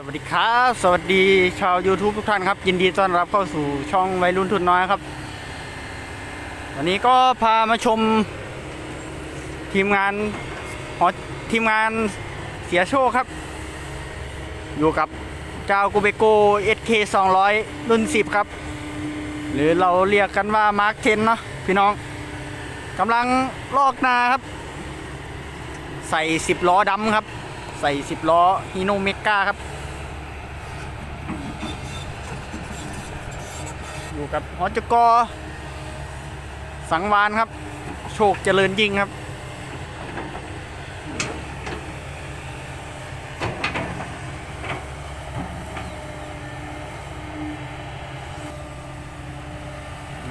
สวัสดีครับ สวัสดีชาว YouTube ทุกท่านครับ ยินดีต้อนรับเข้าสู่ช่องวัยรุ่นทุนน้อยครับ วันนี้ก็พามาชม ทีมงานหอทีมงานเสียโชคครับ อยู่กับเจ้ากูเบโก SK 200 รุ่น 10 ครับ หรือเราเรียกกันว่ามาร์คเทนเนาะพี่น้องกำลังลอกนาครับ ใส่ 10 ล้อดำครับ ใส่ 10 ล้อฮีโนเมกาครับ อยู่กับหอจกสังวานครับ โชคเจริญยิ่งครับ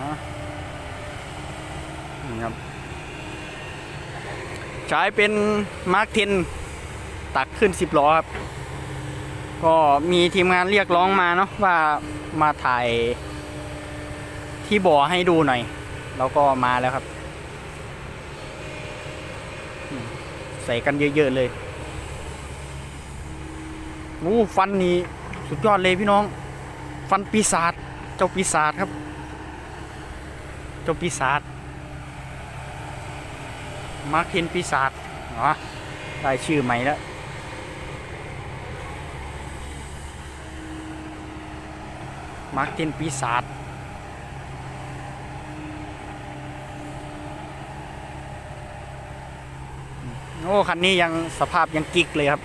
นะนี่ครับ ใช้เป็นมาร์คเทนตักขึ้น 10 ล้อครับ ก็มีทีมงานเรียกร้องมาเนาะว่ามาถ่าย ที่บ่อให้ดูหน่อยแล้วก็มาแล้วครับ ใส่กันเยอะๆเลยโอ้ฟันนี้สุดยอดเลยพี่น้อง ฟันปีศาจเจ้าปีศาจครับ เจ้าปีศาจมาร์คเคนปีศาจอ๋อได้ชื่อใหม่แล้วมาร์คเคนปีศาจ โอ้คันนี้ยังสภาพยังกิกเลยครับ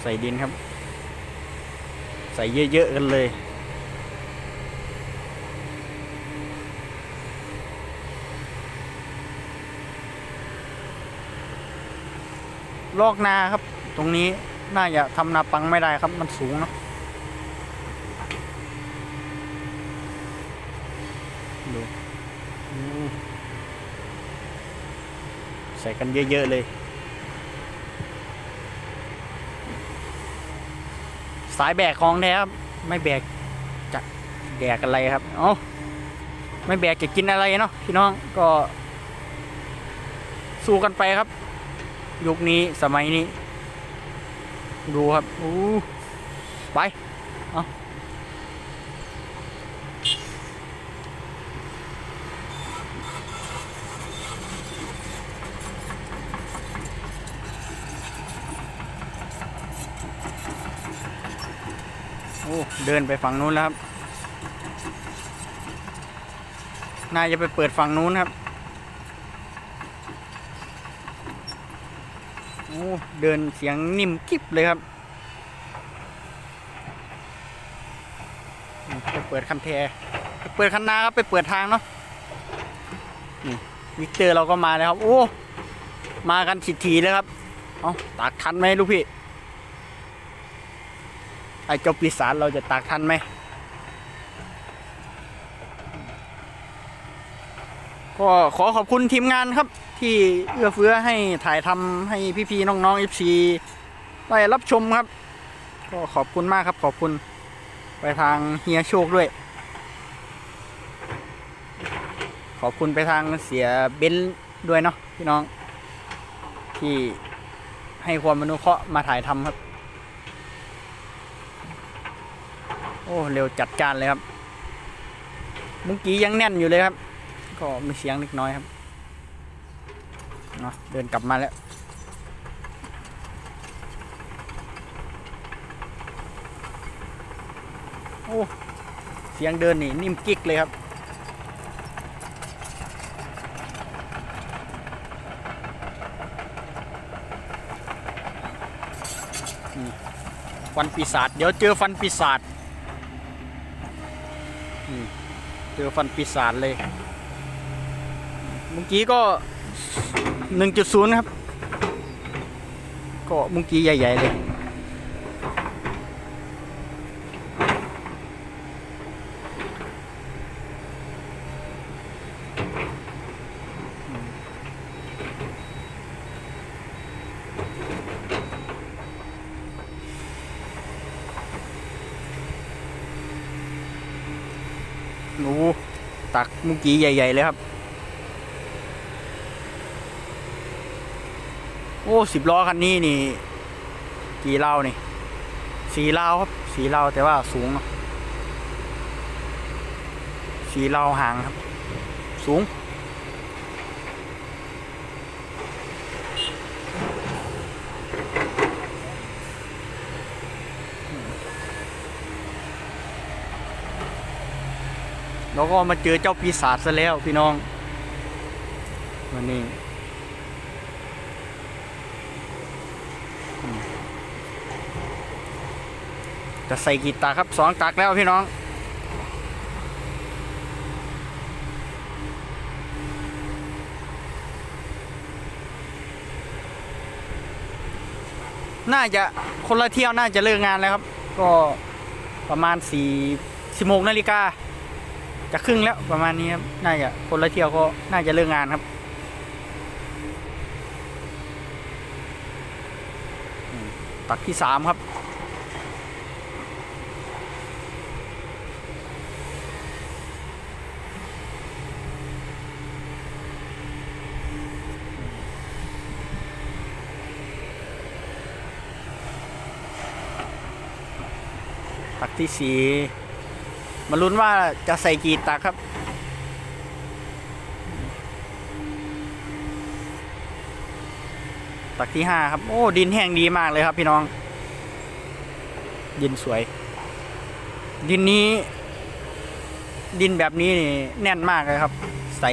ใส่ดินครับ ใส่เยอะ ๆ กันเลยลอกนาครับ ตรงนี้น่าจะทำนาปังไม่ได้ครับมันสูงเนาะ ใส่กันเยอะ ๆ เลย สายแบกของแท้ครับ ไม่แบกจะแดกอะไรครับ เอ้า ไม่แบกจะกินอะไรเนาะพี่น้องก็ สู้กันไปครับ ยุคนี้สมัยนี้ ดูครับอู้ไป อ้เดินไปฝั่งนู้นแล้วครับน่าจะไปเปิดฝั่งนู้นครับโอ้เดินเสียงนิ่มกิ๊บเลยครับไปเปิดคันแทไปเปิดคันนาครับไปเปิดทางเนาะนี่วิกเตอร์เราก็มาแล้วครับ โอ้ มากันทีๆเลยครับ เอาตากทันไหมลูกพี่ ไอ้เจ้าปีศาจเราจะตากทันไหมก็ขอขอบคุณทีมงานครับ ที่เอื้อเฟื้อให้ถ่ายทำให้พี่ๆน้องๆ FC ได้รับชมครับ ก็ขอบคุณมากครับขอบคุณไปทางเฮียโชคด้วย ขอบคุณไปทางเสียเบนซ์ด้วยเนาะพี่น้อง ที่ให้ความมนุเคราะห์มาถ่ายทำครับ โอ้เร็วจัดการเลยครับ เมื่อกี้ยังแน่นอยู่เลยครับ ก็มีเสียงเล็กน้อยครับเนาะเดินกลับมาแล้ว โอ้เสียงเดินนี่นิ่มกิ๊กเลยครับฟันปีศาจเดี๋ยวเจอฟันปีศาจนี่ เจอฟันปีศาจเลย เมื่อกี้ก็หนึ่งจุดศูนย์ครับ ก็เมื่อกี้ใหญ่ ๆ เลย หนูตักเมื่อกี้ใหญ่ ๆ เลยครับ โอ้สิบล้อคันนี้นี่ กี่เหล่านี่สีเหล่าครับ สีเหล่าแต่ว่าสูงเนอะสีเหล่าห่างครับ สูง แล้วก็มาเจอเจ้าปีศาจซะแล้วพี่น้องวันนี้จะใส่กีตาร์ครับสองตักแล้วพี่น้อง น่าจะคนละเที่ยวน่าจะเลิกงานแล้วครับ ก็ประมาณสี่สิบโมงนาฬิกา จะครึ่งแล้วประมาณนี้ครับ น่าจะคนละเที่ยวก็น่าจะเลิกงานครับ ตักที่สามครับตักที่สี่ มาลุ้นว่าจะใส่กี่ตักครับ ตักที่ห้าครับ โอ้ ดินแห้งดีมากเลยครับพี่น้อง ดินสวย ดินนี้ ดินแบบนี้นี่แน่นมากเลยครับ ใส่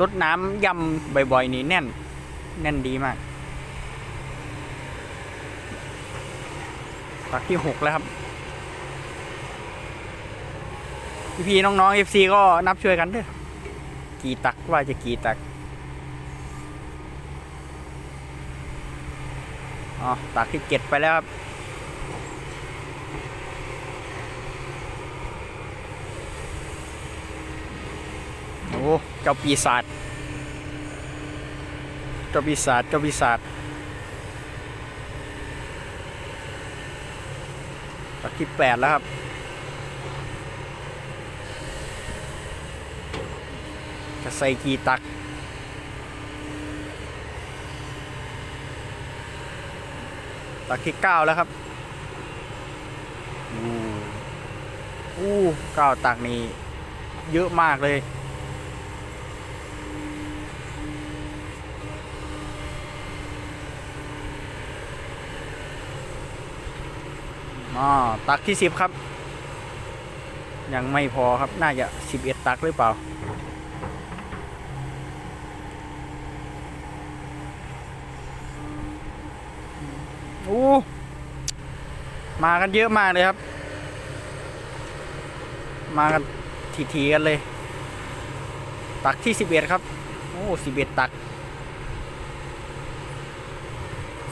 รดน้ำยำบ่อยๆ นี่แน่น แน่นดีมาก ตักที่หกแล้วครับ พี่ๆน้องๆเอฟซีก็นับช่วยกันเด้อกี่ตักว่าจะกี่ตักอ๋อตักที่เจ็ดไปแล้วครับโอ้เจ้าปีศาจเจ้าปีศาจเจ้าปีศาจตักที่แปดแล้วครับ จะใส่กี่ตัก ตักที่เก้าแล้วครับอู้อู้เก้าตักนี่เยอะมากเลยอ๋อตักที่สิบครับ ยังไม่พอครับน่าจะสิบเอ็ดตักหรือเปล่า อ้ มากันเยอะมากเลยครับ มากันทีๆกันเลย ตักที่สิบเอ็ดครับ โอ้สิบเอ็ดตัก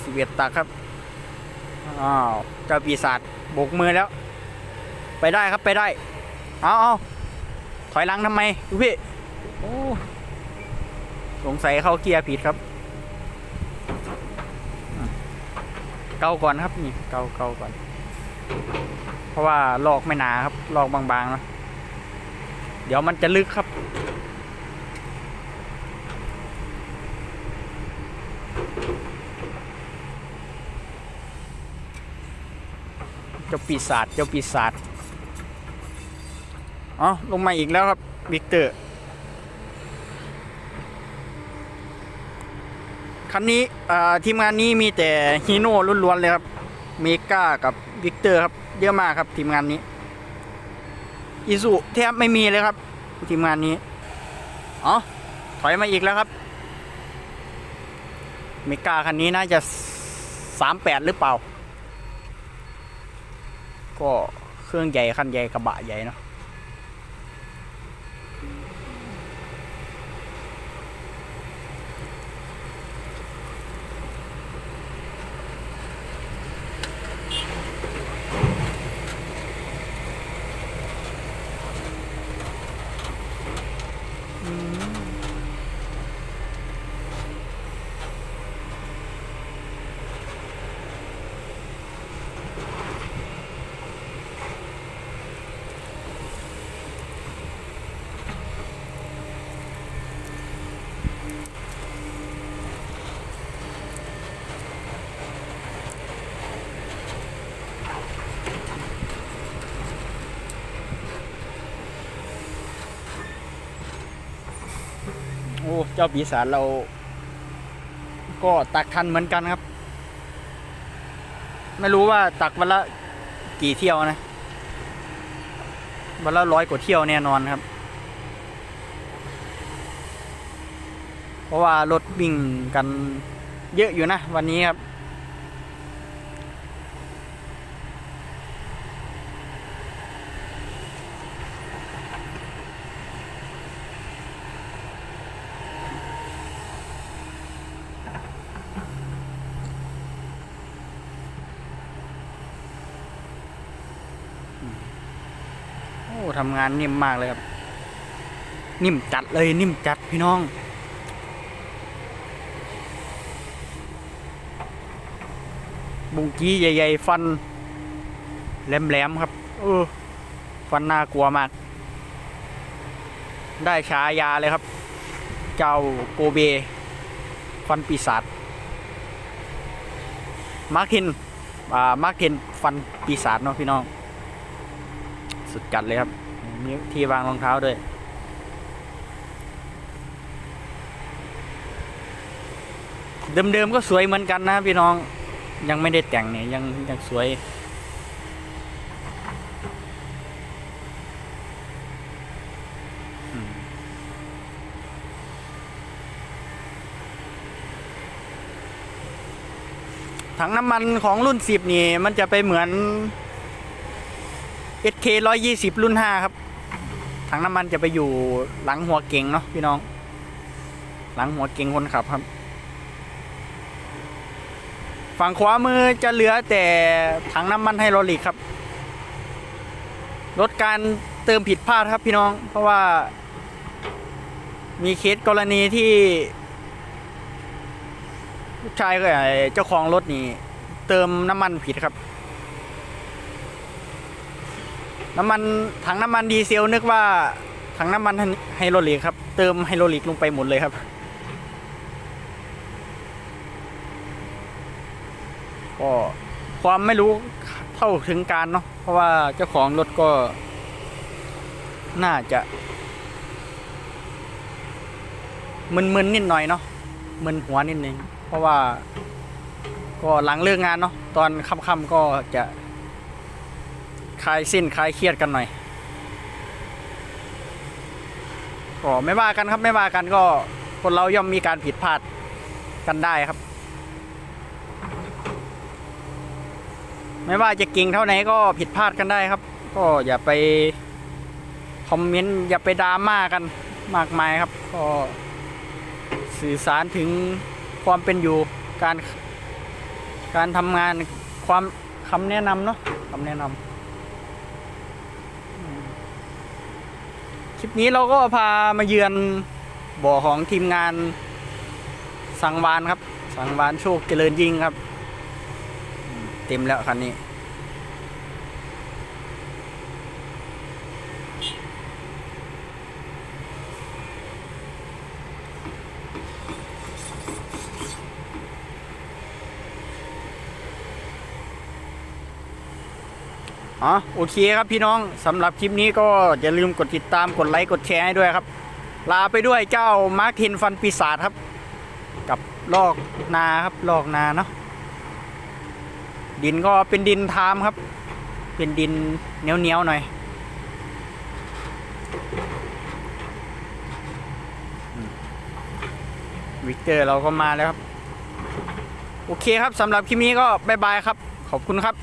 สิบเอ็ดตักครับ อ้าว เจ้าปีศาจโบกมือแล้ว ไปได้ครับไปได้ เอาเอาถอยหลังทำไมดูพี่ โอ้ สงสัยเข้าเกียร์ผิดครับ เกาก่อนครับนี่เกาเกาก่อน เพราะว่าลอกไม่หนาครับลอกบางๆนะเดี๋ยวมันจะลึกครับ เจ้าปีศาจเจ้าปีศาจอ๋อลงมาอีกแล้วครับวิกเตอร์ คันนี้ทีมงานนี้มีแต่ฮีโน่ล้วนๆเลยครับ เมกากับวิกเตอร์ครับ เยอะมากครับทีมงานนี้อิสุแทบไม่มีเลยครับ ทีมงานนี้อ๋อถอยมาอีกแล้วครับ เมกาคันนี้น่าจะสามแปดหรือเปล่า ก็เครื่องใหญ่คันใหญ่กระบะใหญ่เนาะ เจ้าปีศาจเรา ก็ตักทันเหมือนกันครับ ไม่รู้ว่าตักวันละกี่เที่ยวนะ วันละร้อยกว่าเที่ยวแน่นอนครับ เพราะว่ารถวิ่งกันเยอะอยู่นะวันนี้ครับ โอ้ทำงานนิ่มมากเลยครับ นิ่มจัดเลยนิ่มจัดพี่น้องบุงกี้ใหญ่ ๆ ฟัน แหลมๆครับ เออ ฟันน่ากลัวมาก ได้ฉายาเลยครับ เจ้าโกเบ ฟันปีศาจมาร์คิน อ่า มาร์คิน ฟันปีศาจเนาะพี่น้อง สุดจัดเลยครับ มีที่วางรองเท้าด้วย เดิมๆก็สวยเหมือนกันนะพี่น้อง ยังไม่ได้แต่งเนี่ยยังยังสวยถังน้ำมันของรุ่นสิบนี่ มันจะไปเหมือน SK 120 รุ่น 5 ครับ ถังน้ำมันจะไปอยู่หลังหัวเก่งเนาะพี่น้อง หลังหัวเก่งคนขับครับ ฝั่งขวามือจะเหลือแต่ถังน้ำมันไฮโดรลิกครับ ลดการเติมผิดพลาดครับพี่น้อง เพราะว่า มีเคสกรณีที่ลูกชายก็ไอ้เจ้าของรถนี่ เติมน้ำมันผิดครับ น้ำมันถังน้ำมันดีเซลนึกว่าถังน้ำมันไฮโดรลิกครับ เติมไฮโดรลิกลงไปหมดเลยครับก็ความไม่รู้เท่าถึงการเนาะเพราะว่าเจ้าของรถก็ น่าจะมึนๆนิดหน่อยเนาะมึนหัวนิดนึงเพราะว่า ก็หลังเลิกงานเนาะตอนค่ำๆก็จะ คลายสิ้นคลายเครียดกันหน่อยก็ไม่ว่ากันครับไม่ว่ากันก็คนเราย่อมมีการผิดพลาดกันได้ครับ ไม่ว่าจะเก่งเท่าไหนก็ผิดพลาดกันได้ครับ ก็อย่าไปคอมเมนต์อย่าไปดราม่ากันมากมายครับ ก็สื่อสารถึงความเป็นอยู่การการทำงานความคำแนะนำเนาะคำแนะนำอืม คลิปนี้เราก็พามาเยือนบ่อของทีมงานสังวานครับ สังวานโชคเจริญยิ่งครับ เต็มแล้วคันนี้ อ๋อโอเคครับพี่น้องสำหรับคลิปนี้ก็อย่าลืมกดติดตามกดไลค์กดแชร์ให้ด้วยครับ ลาไปด้วยเจ้ามาร์คินฟันปีศาจครับ กับลอกนาครับลอกนาเนาะดินก็เป็นดินทามครับ เป็นดินเหนียวเนียวๆหน่อยวิกเตอร์เราก็มาแล้วครับ โอเคครับสำหรับคลิปนี้ก็บายบายครับ ขอบคุณครับ